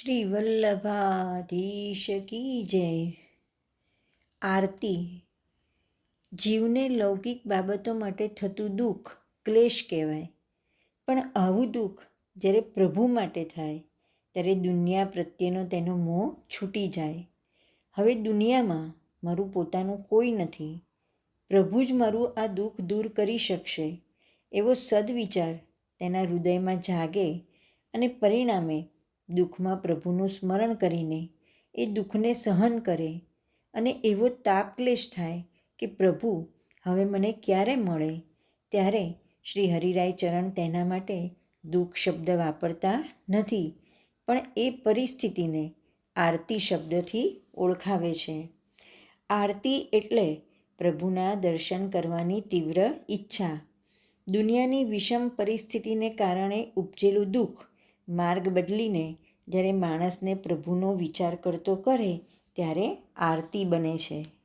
શ્રી વલ્લભાધીશ કી જય? આરતી. જીવને લૌકિક બાબતો માટે થતું દુઃખ ક્લેશ કહેવાય. પણ આવું દુઃખ જ્યારે પ્રભુ માટે થાય, ત્યારે દુનિયા પ્રત્યેનો તેનો મોહ છૂટી જાય. હવે દુનિયામાં મારું પોતાનું કોઈ નથી. પ્રભુ જ મારું આ દુઃખ દૂર કરી શકશે, એવો સદવિચાર તેના હૃદયમાં જાગે અને પરિણામે દુઃખમાં પ્રભુનું સ્મરણ કરીને એ દુઃખને સહન કરે અને એવો તાપ ક્લેશ થાય કે પ્રભુ, હવે મને ક્યારે મળે? ત્યારે શ્રી હરિરાય ચરણ તેના માટે દુઃખ શબ્દ વાપરતા નથી, પણ એ પરિસ્થિતિને આરતી શબ્દથી ઓળખાવે છે. આરતી એટલે પ્રભુના દર્શન કરવાની તીવ્ર ઈચ્છા. દુનિયાની વિષમ પરિસ્થિતિને કારણે ઉપજેલું દુઃખ માર્ગ બદલીને જ્યારે માણસને પ્રભુનો વિચાર કરતો કરે ત્યારે આરતી બને છે.